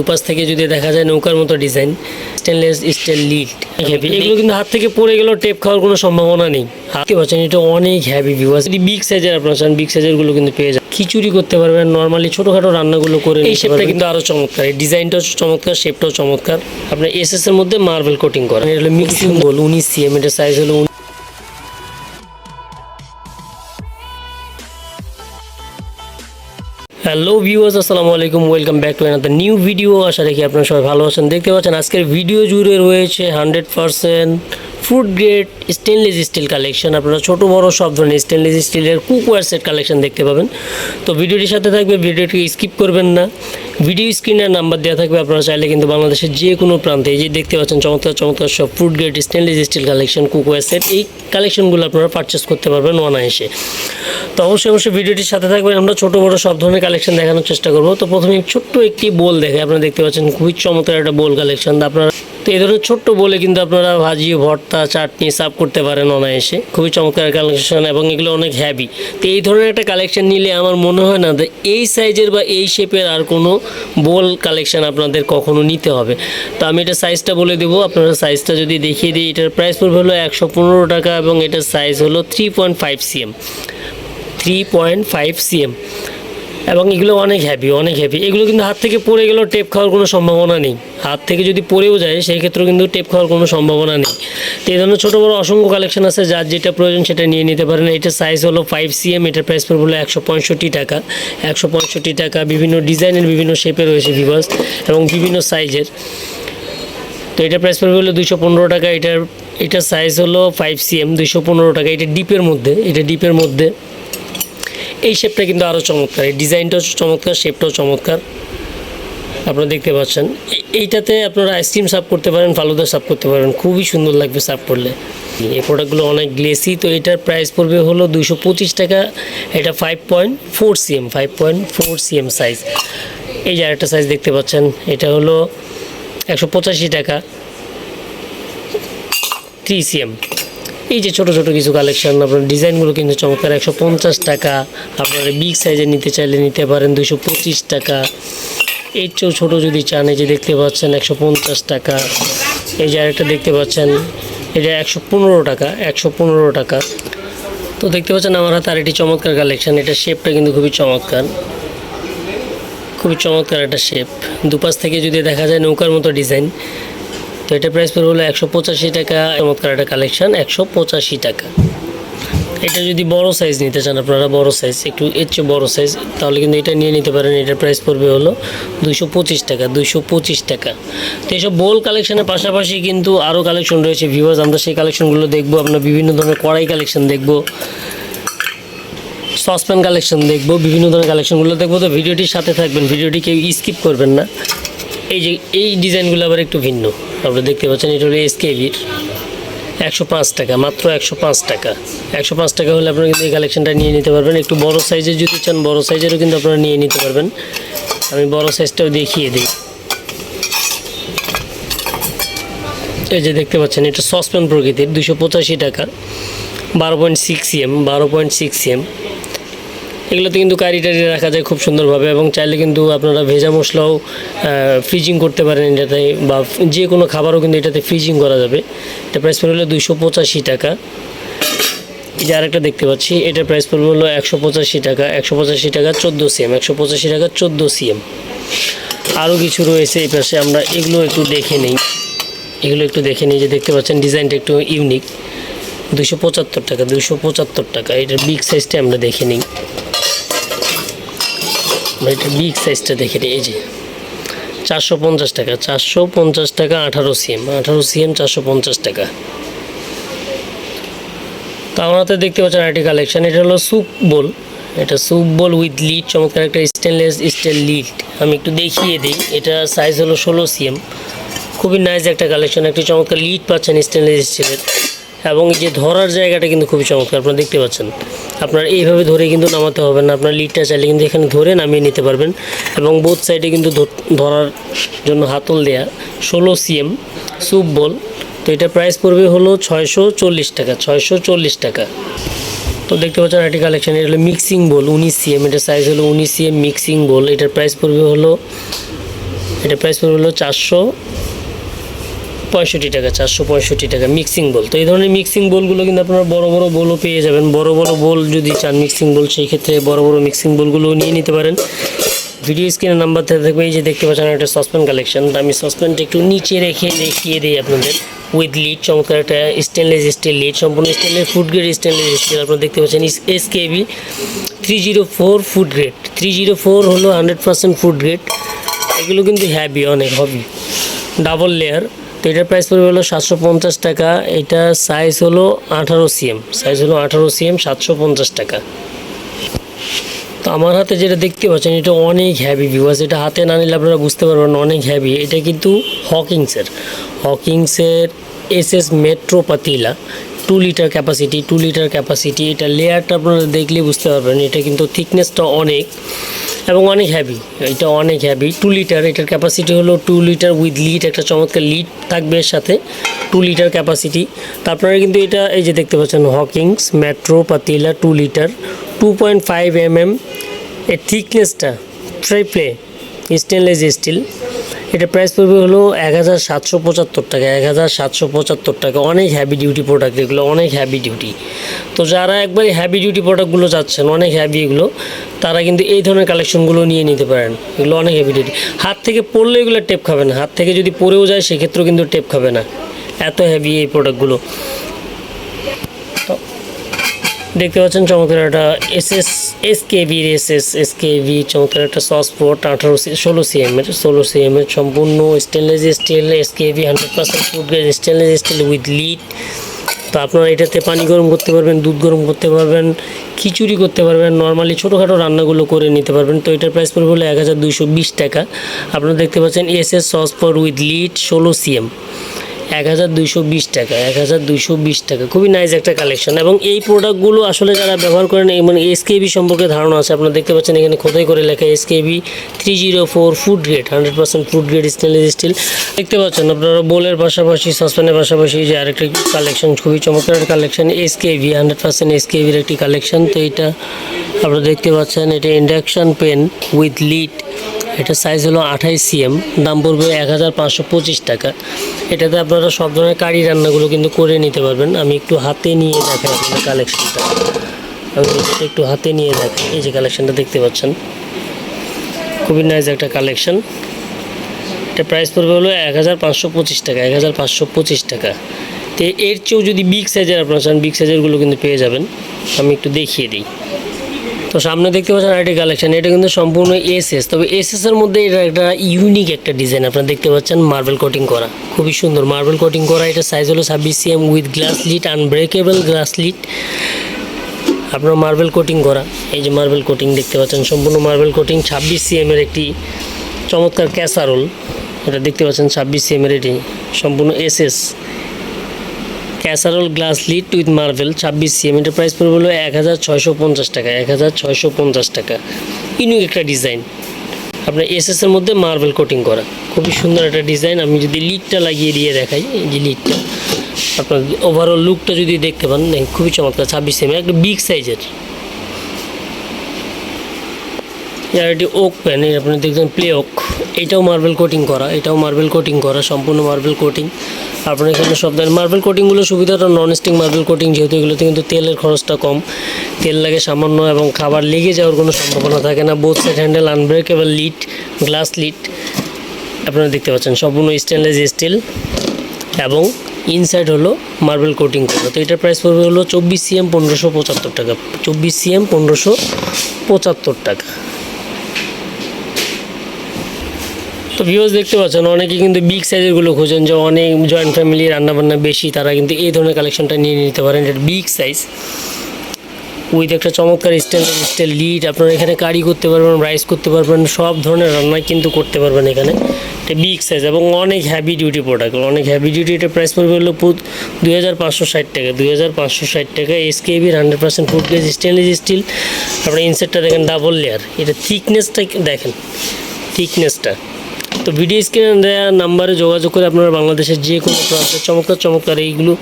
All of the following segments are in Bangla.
দুপাশ থেকে যদি দেখা যায় নৌকার মতো design stainless steel lid heavy এগুলো কিন্তু হাত থেকে পড়ে গেলেও টেপ খাওয়ার কোনো সম্ভাবনা নেই। হাতে পাচ্ছেন এটা অনেক হ্যাভি ভিউ আছে বিগ সাইজের আপনার চান বিগ সাইজেরগুলো কিন্তু পেয়ে যান খিচুড়ি করতে পারবেন নর্মালি ছোটোখাটো রান্নাগুলো করে এই শেপটা কিন্তু আরও চমৎকার। এই ডিজাইনটাও চমৎকার শেপটাও চমৎকার। আপনার এস এস এর মধ্যে মার্বেল কোটিং করা। এটা হলো মিক্সিং বল উনিশ সিএম এটার সাইজ হলো হ্যালো ভিউয়ার্স, আসসালামু আলাইকুম, welcome back to another new video আশা রাখি আপনারা সবাই ভালো আছেন। দেখতে পাচ্ছেন, আজকের ভিডিও জুড়ে রয়েছে hundred percent food grade stainless steel collection. আপনারা ছোট, বড় সব ধরনের স্টেনলেস স্টিলের কুকওয়ার সেট কালেকশন দেখতে পাবেন। তো ভিডিওটির সাথে থাকবে ভিডিওটি স্কিপ করবেন না। ভিডিও স্ক্রিনের নাম্বার দেওয়া থাকবে, আপনারা চাইলে কিন্তু বাংলাদেশের যে কোনো প্রান্তে যে দেখতে পাচ্ছেন, চমৎকার চমৎকার সব food grade stainless steel collection, cookware set, এই কালেকশনগুলো আপনারা পারচেস করতে পারবেন অনায়াসে। তো অবশ্যই অবশ্যই ভিডিওটির সাথে থাকবেন। আমরা ছোট, বড় সব ধরনের কালেকশন দেখানোর চেষ্টা করব। তো প্রথমে ছোট্ট একটি বোল দেখে আপনারা দেখতে পাচ্ছেন, খুবই চমৎকার একটা বোল কালেকশন। আপনারা তো এই ধরনের ছোট্ট বলে কিন্তু আপনারা ভাজি ভর্তা, চাটনি, সার্ভ করতে পারেন অনায়াসে। খুবই চমৎকার কালেকশন এবং এগুলো অনেক হ্যাভি তো এই ধরনের একটা কালেকশন নিলে আমার মনে হয় না যে এই সাইজের বা এই শেপের আর কোনো বোল কালেকশন আপনাদের কখনো নিতে হবে। তো আমি এটা সাইজটা বলে দেবো। আপনারা সাইজটা যদি দেখিয়ে দিই, এটার প্রাইস পড়বে হলো একশো পনেরো টাকা এবং এটার সাইজ হলো three point five CM three point five CM এবং এগুলো অনেক হ্যাপি অনেক হ্যাপি এগুলো কিন্তু হাত থেকে পড়ে গেলেও টেপ খাওয়ার কোনো সম্ভাবনা নেই। হাত থেকে যদি পড়েও যায়, সেই ক্ষেত্রেও কিন্তু টেপ খাওয়ার কোনো সম্ভাবনা নেই। তো এই ধরনের ছোটো বড়ো অসংখ্য কালেকশন আছে, যার যেটা প্রয়োজন সেটা নিয়ে নিতে পারেন। এটার সাইজ হলো ফাইভ সিএম এটার প্রাইস পড়বে হলো একশো পঁয়ষট্টি টাকা। একশো পঁয়ষট্টি টাকা, বিভিন্ন ডিজাইনের, বিভিন্ন শেপে রয়েছে ভিভাস এবং বিভিন্ন সাইজের তো এটার প্রাইস পড়বে হলো দুশো পনেরো টাকা, এটার এটার সাইজ হলো ফাইভ সিএম দুশো পনেরো টাকা। এটা ডিপের মধ্যে, এটা ডিপের মধ্যে। এই শেপটা কিন্তু আরও চমৎকার, এই ডিজাইনটাও চমৎকার শেপটাও চমৎকার। আপনারা দেখতে পাচ্ছেন। এইটাতে আপনারা আইসক্রিম সার্ভ করতে পারেন, ফালুদা সার্ভ করতে পারেন। খুবই সুন্দর লাগবে সার্ভ করলে। এই প্রোডাক্টগুলো অনেক গ্লেসি তো এটার প্রাইস পড়বে হলো দুশো টাকা। এটা five point four CM five point four CM size এই যে আরেকটা সাইজ দেখতে পাচ্ছেন, এটা হলো একশো পঁচাশি টাকা। থ্রি সিএম এই যে ছোট ছোট কিছু কালেকশন আপনার ডিজাইনগুলো কিন্তু চমৎকার। একশো পঞ্চাশ টাকা, আপনারা বিগ সাইজে নিতে চাইলে নিতে পারেন দুশো পঁচিশ টাকা। এর চেয়েও ছোটো যদি চান, এই যে দেখতে পাচ্ছেন একশো পঞ্চাশ টাকা। এই যে আরেকটা দেখতে পাচ্ছেন এটা একশো পনেরো টাকা, একশো পনেরো টাকা। তো দেখতে পাচ্ছেন আমার হাতে আরেকটি চমৎকার কালেকশান এটা শেপটা কিন্তু খুবই চমৎকার। খুবই চমৎকার একটা শেপ দুপাশ থেকে যদি দেখা যায় নৌকার মতো ডিজাইন তো এটা প্রাইস পড়বে হলো একশো পঁচাশি টাকা। চমৎকার একটা কালেকশান একশো পঁচাশি টাকা। এটা যদি বড় সাইজ নিতে চান আপনারা, বড় সাইজ একটু এর চেয়ে বড় সাইজ তাহলে কিন্তু এটা নিয়ে নিতে পারেন। এটার প্রাইস পড়বে হলো দুশো পঁচিশ টাকা দুশো পঁচিশ টাকা। তো এইসব বোল কালেকশনের পাশাপাশি কিন্তু আরও কালেকশন রয়েছে ভিউয়ার্স আমরা সেই কালেকশনগুলো দেখব, আমরা বিভিন্ন ধরনের কড়াই কালেকশন দেখব সসপ্যান কালেকশন দেখব, বিভিন্ন ধরনের কালেকশনগুলো দেখব। তো ভিডিওটির সাথে থাকবেন, ভিডিওটি কেউ স্কিপ করবেন না। এই যে, এই ডিজাইনগুলো আবার একটু ভিন্ন। আপনারা দেখতে পাচ্ছেন, এটা হলো এসকেভির একশো পাঁচ টাকা, মাত্র একশো পাঁচ টাকা। একশো পাঁচ টাকা হলে আপনারা কিন্তু এই কালেকশনটা নিয়ে নিতে পারবেন। একটু বড় সাইজের যদি চান, বড় সাইজেরও কিন্তু আপনারা নিয়ে নিতে পারবেন। আমি বড় সাইজটাও দেখিয়ে দিই। এই যে দেখতে পাচ্ছেন, এটা সসপ্যান প্রকৃতির দুশো পঁচাশি টাকা। বারো পয়েন্ট সিক্স এম বারো পয়েন্ট সিক্স এম এগুলোতে কিন্তু কারি টারি রাখা যায় খুব সুন্দরভাবে এবং চাইলে কিন্তু আপনারা ভেজা মশলাও ফ্রিজিং করতে পারেন এটাতে বা যে কোনো খাবারও কিন্তু এটাতে ফ্রিজিং করা যাবে। এটা প্রাইস হলো দুশো পঁচাশি টাকা। এই যে আরেকটা দেখতে পাচ্ছি এটার প্রাইস পড়বে হলো একশো পঁচাশি টাকা। একশো পঁচাশি টাকা চোদ্দ সিএম একশো পঁচাশি টাকা চোদ্দ সিএম আরও কিছু রয়েছে এই পাশে, আমরা এগুলো একটু দেখে নিই। এগুলো একটু দেখে নিই যে দেখতে পাচ্ছেন, ডিজাইনটা একটু ইউনিক দুশো পঁচাত্তর টাকা দুশো পঁচাত্তর টাকা। এটার বিগ সাইজটা আমরা দেখে নিই। আমরা এটার বিগ সাইজটা দেখে এই যে। চারশো পঞ্চাশ টাকা, চারশো পঞ্চাশ টাকা, আঠারো সিএম। আঠারো সিএম, চারশো পঞ্চাশ টাকা। তো হাতে দেখতে পাচ্ছেন আরেকটি কালেকশন এটা হলো স্যুপ বোল এটা স্যুপ বোল উইথ লিড চমৎকার একটা স্টেনলেস স্টিল লিড আমি একটু দেখিয়ে দিই, এটা সাইজ হলো ষোলো সিএম। খুবই নাইস একটা কালেকশন একটি চমৎকার লিড পাচ্ছেন স্টেনলেস স্টিলের এবং যে ধরার জায়গাটা কিন্তু খুবই চমৎকার, আপনারা দেখতে পাচ্ছেন। আপনার এইভাবে ধরে কিন্তু নামাতে হবে না। আপনার লিডটা চাইলে কিন্তু এখানে ধরে নামিয়ে নিতে পারবেন এবং বোথ সাইডে কিন্তু ধরার জন্য হাতল দেয়া। ষোলো সিএম স্যুপ বল তো এটা প্রাইস পড়বে হলো ছয়শো চল্লিশ টাকা, ছয়শো চল্লিশ টাকা। তো দেখতে পাচ্ছেন একটি কালেকশন এটা হলো মিক্সিং বল উনিশ সিএম এটার সাইজ হলো উনিশ সিএম মিক্সিং বল এটার প্রাইস পড়বে হলো, এটা প্রাইস পড়বে হলো চারশো পঁয়ষট্টি টাকা, চারশো পঁয়ষট্টি টাকা মিক্সিং বোল তো এই ধরনের মিক্সিং বোলগুলো কিন্তু আপনারা বড় বড় বোলও পেয়ে যাবেন। বড় বড় বোল যদি চান মিক্সিং বোল সেই ক্ষেত্রে বড় বড় মিক্সিং বোলগুলোও নিয়ে নিতে পারেন। ভিডিও স্ক্রিনের নাম্বার থেকে থাকবে এই যে দেখতে পাচ্ছেন, একটা সসপ্যান কালেকশন আমি সসপ্যানটা একটু নিচে রেখে দেখিয়ে দিই আপনাদের। উইথ লিড চমৎকার একটা স্টেনলেস স্টিল লিড সম্পূর্ণ stainless food grade stainless steel আপনারা দেখতে পাচ্ছেন S KB three zero four food grade three zero four হলো হান্ড্রেড পার্সেন্ট ফুড গ্রেড এগুলো কিন্তু হ্যাভি অনেক হবি ডাবল লেয়ার তো এটার প্রাইস পড়বে হলো সাতশো পঞ্চাশ টাকা। এটা সাইজ হলো আঠারো সিএম সাইজ হলো আঠারো সিএম সাতশো পঞ্চাশ টাকা। তো আমার হাতে যেটা দেখতে পাচ্ছেন, এটা অনেক হ্যাভি ভিউয়ার্স এটা হাতে না নিলে আপনারা বুঝতে পারবেন অনেক হ্যাভি এটা কিন্তু হকিংসের হকিংসের এস এস মেট্রো পাতিলা two litre capacity two litre capacity এটা লেয়ারটা আপনারা দেখলে বুঝতে পারবেন, এটা কিন্তু থিকনেসটা অনেক। এবং অনেক হ্যাভি এটা অনেক হ্যাভি টু লিটার এটার ক্যাপাসিটি হলো টু লিটার উইথ লিড একটা চমৎকার লিড থাকবে এর সাথে টু লিটার ক্যাপাসিটি তারপরে কিন্তু এটা, এই যে দেখতে পাচ্ছেন হকিংস মেট্রো পাতিলা two litre two point five M M এর থিকনেসটা ট্রাইপ্লে স্টেনলেস স্টিল এটা প্রাইস পড়বে হলো এক হাজার সাতশো পঁচাত্তর টাকা এক হাজার সাতশো পঁচাত্তর টাকা। অনেক হ্যাভি ডিউটি প্রোডাক্ট এগুলো অনেক হ্যাভি ডিউটি তো যারা একবারে হ্যাভি ডিউটি প্রোডাক্টগুলো যাচ্ছেন, অনেক হ্যাভি এগুলো, তারা কিন্তু এই ধরনের কালেকশনগুলো নিয়ে নিতে পারেন। এগুলো অনেক হ্যাভি ডিউটি হাত থেকে পড়লে এগুলো টেপ খাবে না। হাত থেকে যদি পড়েও যায়, সেক্ষেত্রেও কিন্তু টেপ খাবে না। এত হ্যাভি এই প্রোডাক্টগুলো দেখতে পাচ্ছেন চমৎকার একটা এস এস এস কে ভির এস এস এস ভি চমৎকার একটা সস পোর্ট আঠারো ষোলো সিএম এর, ষোলো সিএম এর সম্পূর্ণ stainless steel S K V hundred percent food grade stainless steel with lid তো আপনারা এটাতে পানি গরম করতে পারবেন, দুধ গরম করতে পারবেন, খিচুড়ি করতে পারবেন নর্মালি ছোটোখাটো রান্নাগুলো করে নিতে পারবেন। তো এটার প্রাইস পড়বে হলো এক হাজার দুইশো বিশ টাকা। আপনারা দেখতে পাচ্ছেন S S saucepan with lid ষোলো সিএম এক হাজার দুইশো বিশ টাকা, এক হাজার দুইশো বিশ টাকা। খুবই নাইস একটা কালেকশন এবং এই প্রোডাক্টগুলো আসলে যারা ব্যবহার করেন মানে এসকেবি সম্পর্কে ধারণা আছে, আপনারা দেখতে পাচ্ছেন এখানে খোদাই করে লেখা SKB three zero four food grade hundred percent food grade stainless steel দেখতে পাচ্ছেন আপনারা বোলের পাশাপাশি সসপ্যানের পাশাপাশি যে আরেকটি কালেকশন খুবই চমৎকার কালেকশন এসকেভি হান্ড্রেড পার্সেন্ট এসকেভির একটি কালেকশন তো এটা আপনারা দেখতে পাচ্ছেন, এটা ইন্ডাকশন পেন উইথ লিড এটা সাইজ হলো আঠাইশ সিএম দাম পড়বে এক হাজার পাঁচশো পঁচিশ টাকা। এটাতে আপনারা সব ধরনের কারি রান্নাগুলো কিন্তু করে নিতে পারবেন। আমি একটু হাতে নিয়ে দেখাই আপনাদের কালেকশনটা আমি একটু হাতে নিয়ে দেখাই। এই যে কালেকশনটা দেখতে পাচ্ছেন। খুবই নাইস একটা কালেকশন এটা প্রাইস পড়বে হলো এক হাজার পাঁচশো পঁচিশ টাকা এক হাজার পাঁচশো পঁচিশ টাকা। তো এর চেয়েও যদি বিগ সাইজের আপনারা চান বিগ সাইজেরগুলো কিন্তু পেয়ে যাবেন। আমি একটু দেখিয়ে দিই। তো সামনে দেখতে পাচ্ছেন আরেকটি কালেকশন এটা কিন্তু সম্পূর্ণ এসএস তবে এসএস এর মধ্যে এটা একটা ইউনিক একটা ডিজাইন আপনারা দেখতে পাচ্ছেন মার্বেল কোটিং করা, খুবই সুন্দর মার্বেল কোটিং করা, এটা সাইজ হলো ছাব্বিশ CM with glass lid unbreakable glass lid আপনার মার্বেল কোটিং করা, এই যে মার্বেল কোটিং দেখতে পাচ্ছেন, সম্পূর্ণ মার্বেল কোটিং ছাব্বিশ সিএম এর একটি চমৎকার ক্যাসারোল এটা দেখতে পাচ্ছেন ছাব্বিশ সিএম এর এটি, সম্পূর্ণ SS casserole glass lid with marble, ছাব্বিশ সিএম এটার প্রাইস পড়বে হলো এক হাজার ছয়শো পঞ্চাশ টাকা এক হাজার ছয়শো পঞ্চাশ টাকা। ইউনিক একটা ডিজাইন। আপনার এসএস এর মধ্যে মার্বেল কোটিং করা। খুবই সুন্দর একটা ডিজাইন। আমি যদি লিডটা লাগিয়ে দিয়ে দেখাই, এই যে লিডটা। আপনার ওভারঅল লুকটা যদি দেখতে পান খুবই চমৎকার, ছাব্বিশ সিএম একটা বিগ সাইজের আর এটি ওক প্যান আপনি দেখবেন প্লে ওক এটাও মার্বেল কোটিং করা, এটাও মার্বেল কোটিং করা, সম্পূর্ণ মার্বেল কোটিং আপনার এখানে সব ধরনের মার্বেল কোটিংগুলো সুবিধাটা নন স্টিক মার্বেল কোটিং যেহেতু এগুলোতে কিন্তু তেলের খরচটা কম। তেল লাগে সামান্য এবং খাবার লেগে যাওয়ার কোনো সম্ভাবনা থাকে না। Both side handle unbreakable lid glass lid আপনারা দেখতে পাচ্ছেন, সম্পূর্ণ স্টেনলেস স্টিল এবং ইনসাইড হলো মার্বেল কোটিং করা। তো এটার প্রাইস পড়বে হলো চব্বিশ সিএম পনেরোশো পঁচাত্তর টাকা। চব্বিশ সিএম পনেরোশো পঁচাত্তর টাকা। তো ভিউজ দেখতে পাচ্ছেন অনেকে কিন্তু বিগ সাইজেরগুলো খোঁজেন, যে অনেক জয়েন্ট ফ্যামিলি রান্নাবান্না বেশি, তারা কিন্তু এই ধরনের কালেকশনটা নিয়ে নিতে পারেন, এটা বিগ সাইজ উইথ একটা চমৎকার স্টাইল স্টাইল লিড আপনারা এখানে কারি করতে পারবেন রাইস করতে পারবেন, সব ধরনের রান্নাই কিন্তু করতে পারবেন এখানে। এটা বিগ সাইজ এবং অনেক হ্যাভি ডিউটি প্রোডাক্ট অনেক হ্যাভি ডিউটি এটা প্রাইস পড়বে হলো দুই হাজার পাঁচশো ষাট টাকা। দুই হাজার পাঁচশো ষাট টাকা এসকেবির hundred percent food grade stainless steel আপনার ইনসেটটা দেখেন ডাবল লেয়ার এটা থিকনেসটা দেখেন থিকনেসটা তো ভিডিও স্ক্রিনে দেওয়া নাম্বারে যোগাযোগ করে আপনারা বাংলাদেশের যে কোনো প্রান্তে চমৎকার চমৎকার এইগুলো,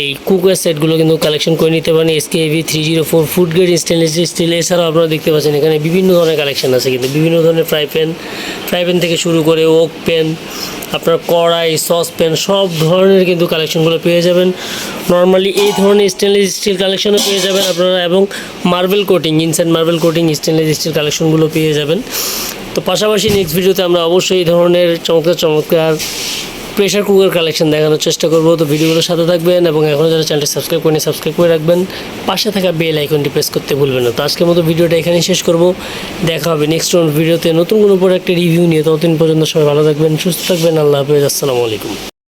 এই কুকার সেটগুলো কিন্তু কালেকশন করে নিতে পারেন। SKV three zero four food grade stainless steel এছাড়াও আপনারা দেখতে পাচ্ছেন এখানে বিভিন্ন ধরনের কালেকশন আছে কিন্তু। বিভিন্ন ধরনের ফ্রাই প্যান ফ্রাই প্যান থেকে শুরু করে ওক প্যান আপনার কড়াই সস প্যান সব ধরনের কিন্তু কালেকশনগুলো পেয়ে যাবেন। নর্মালি এই ধরনের স্টেনলেস স্টিল কালেকশনও পেয়ে যাবেন আপনারা এবং marble coating inside marble coating stainless steel কালেকশনগুলো পেয়ে যাবেন। তো পাশাপাশি নেক্সট ভিডিওতে আমরা অবশ্যই এই ধরনের চমৎকার চমৎকার প্রেশার কুকার কালেকশন দেখানোর চেষ্টা করব। তো ভিডিওগুলোর সাথে থাকবেন এবং এখনও যারা চ্যানেলটি সাবস্ক্রাইব করেন সাবস্ক্রাইব করে রাখবেন। পাশে থাকা বেল আইকনটি প্রেস করতে ভুলবেন না। তো আজকের মতো ভিডিওটা এখানেই শেষ করব। দেখা হবে নেক্সট ভিডিওতে নতুন কোনো প্রোডাক্টের রিভিউ নিয়ে। ততদিন পর্যন্ত সবাই ভালো থাকবেন, সুস্থ থাকবেন। আল্লাহ হাফেজ। আসসালামু আলাইকুম।